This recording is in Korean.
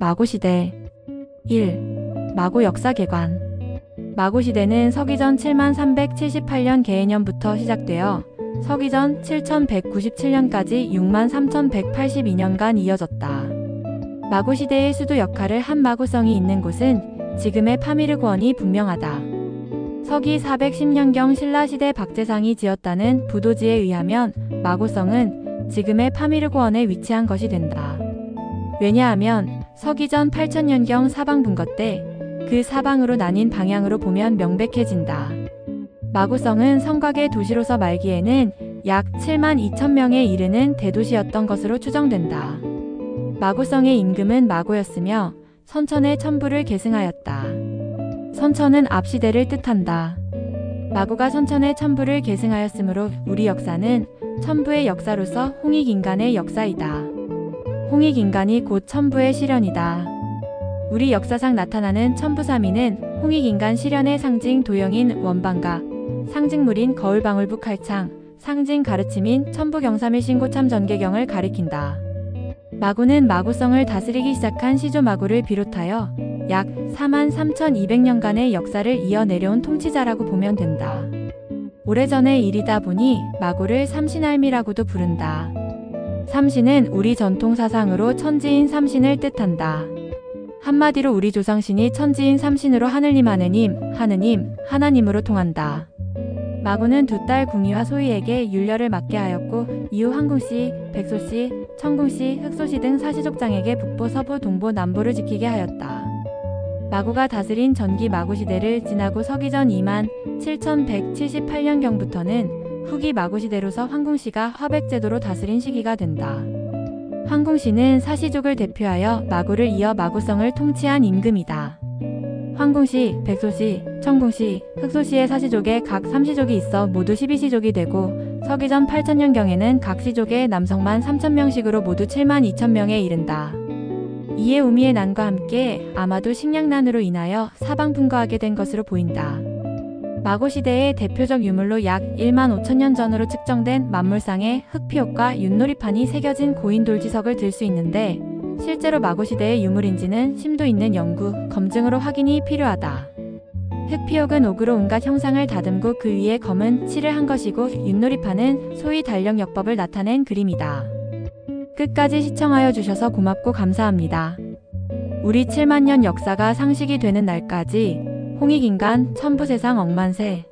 마고시대 1. 마고 역사개관 마고시대는 서기전 7만 378년 개해년부터 시작되어 서기전 7197년까지 6만 3182년간 이어졌다. 마고시대의 수도 역할을 한 마고성이 있는 곳은 지금의 파미르권이 분명하다. 서기 410년경 신라시대 박재상이 지었다는 부도지에 의하면 마고성은 지금의 파미르고원에 위치한 것이 된다. 왜냐하면 서기전 8000년경 사방분거 때 그 사방으로 나뉜 방향으로 보면 명백해진다. 마고성은 성곽의 도시로서 말기에는 약 7만 2천 명에 이르는 대도시였던 것으로 추정된다. 마고성의 임금은 마고였으며 선천의 천부를 계승하였다. 선천은 앞시대를 뜻한다. 마고가 선천의 천부를 계승하였으므로 우리 역사는 천부의 역사로서 홍익인간의 역사이다. 홍익인간이 곧 천부의 실현이다. 우리 역사상 나타나는 천부삼위는 홍익인간 실현의 상징 도형인 원방과 상징물인 거울방울부 칼창, 상징 가르침인 천부경삼일 신고참 전개경을 가리킨다. 마구는 마구성을 다스리기 시작한 시조 마구를 비롯하여 약 4만 3,200년간의 역사를 이어내려온 통치자라고 보면 된다. 오래전의 일이다 보니 마구를 삼신할미라고도 부른다. 삼신은 우리 전통 사상으로 천지인 삼신을 뜻한다. 한마디로 우리 조상신이 천지인 삼신으로 하늘님 하느님, 하느님, 하나님으로 통한다. 마구는 두 딸 궁이와 소희에게 율려를 맡게 하였고 이후 황궁씨, 백소씨, 청궁씨, 흑소씨 등 사시족장에게 북부, 서부, 동부, 남부를 지키게 하였다. 마구가 다스린 전기 마구 시대를 지나고 서기전 2만 7178년경부터는 후기 마구 시대로서 황궁씨가 화백제도로 다스린 시기가 된다. 황궁씨는 사시족을 대표하여 마구를 이어 마구성을 통치한 임금이다. 황궁씨, 백소씨, 청궁씨, 흑소씨의 사시족에 각 3시족이 있어 모두 12시족이 되고 서기전 8000년경에는 각 시족의 남성만 3,000명씩으로 모두 7만 2천명에 이른다. 이에 우미의 난과 함께 아마도 식량난으로 인하여 사방분거하게 된 것으로 보인다. 마고시대의 대표적 유물로 약 1만 5천년 전으로 측정된 만물상의 흑피옥과 윷놀이판이 새겨진 고인 돌지석을 들 수 있는데 실제로 마고시대의 유물인지는 심도 있는 연구, 검증으로 확인이 필요하다. 흑피옥은 옥으로 온갖 형상을 다듬고 그 위에 검은 칠을 한 것이고 윷놀이판은 소위 달력역법을 나타낸 그림이다. 끝까지 시청하여 주셔서 고맙고 감사합니다. 우리 7만 년 역사가 상식이 되는 날까지 홍익인간 천부세상 억만세